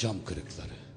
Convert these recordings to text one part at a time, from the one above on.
cam kırıkları.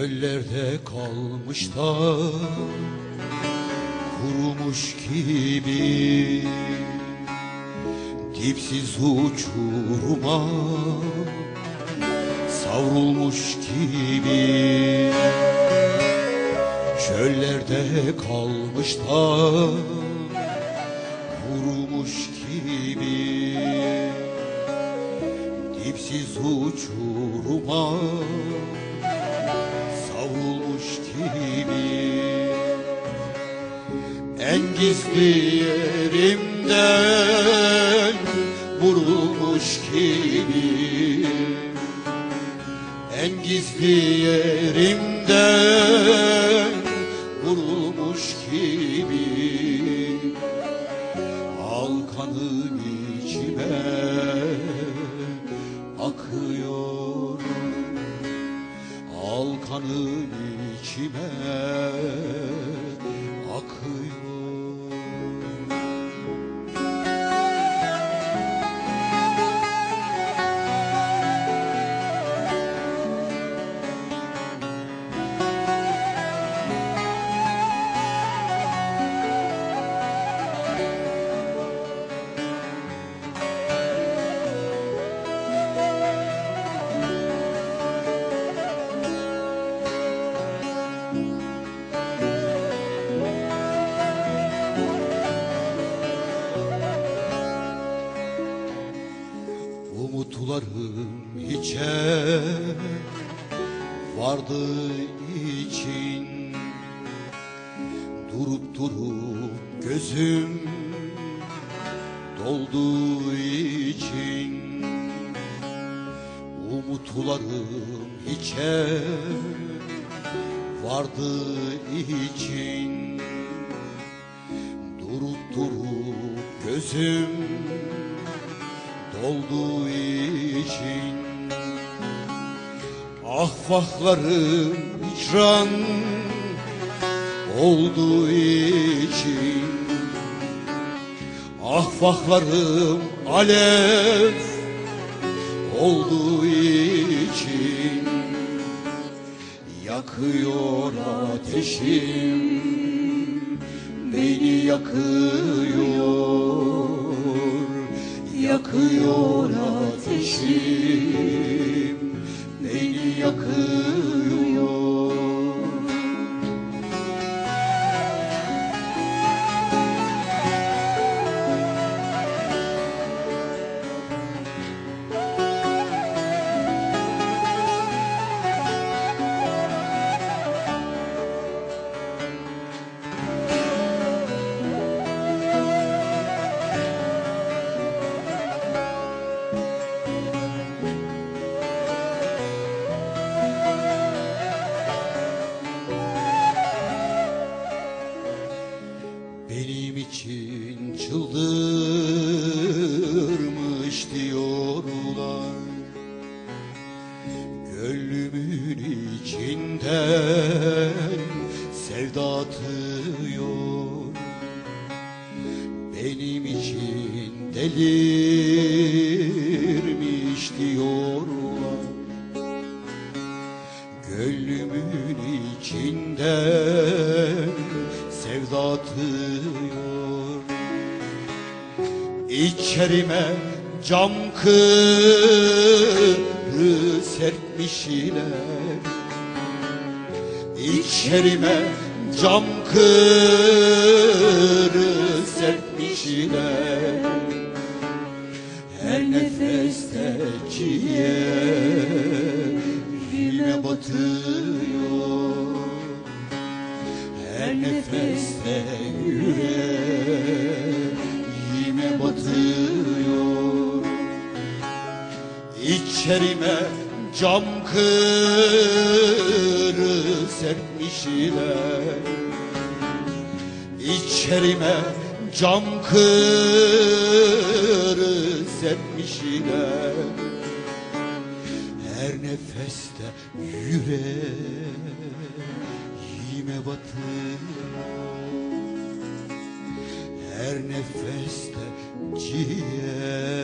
Çöllerde kalmış da kurumuş gibi. Dipsiz uçuruma savrulmuş gibi. Çöllerde kalmış da kurumuş gibi. Dipsiz uçuruma En gizli yerimden vurulmuş gibi En gizli yerimden vurulmuş gibi Al kanım içime Umutlarım hiçe vardı için. Durup durup gözüm dolduğu için. Umutlarım hiçe vardı için. Durup durup gözüm dolduğu için. Ahvahlarım hicran olduğu için. Ahvahlarım alev olduğu için. Yakıyor ateşim beni yakıyor Yakıyor ateşim çıldırmış diyorlar. Gönlümün içinden sevda atıyor. Benim için delirmiş diyorlar. Gönlümün içinden sevda atıyor İçerime cam kırı serpmişler İçerime cam kırı serpmişler Her nefeste ciğerime batıyor. Her nefeste yüreğime batıyor. İçerime cam kırı serpmişler İçerime cam kırı serpmişler Her nefeste yüreğime batıyor. Her nefeste 几夜。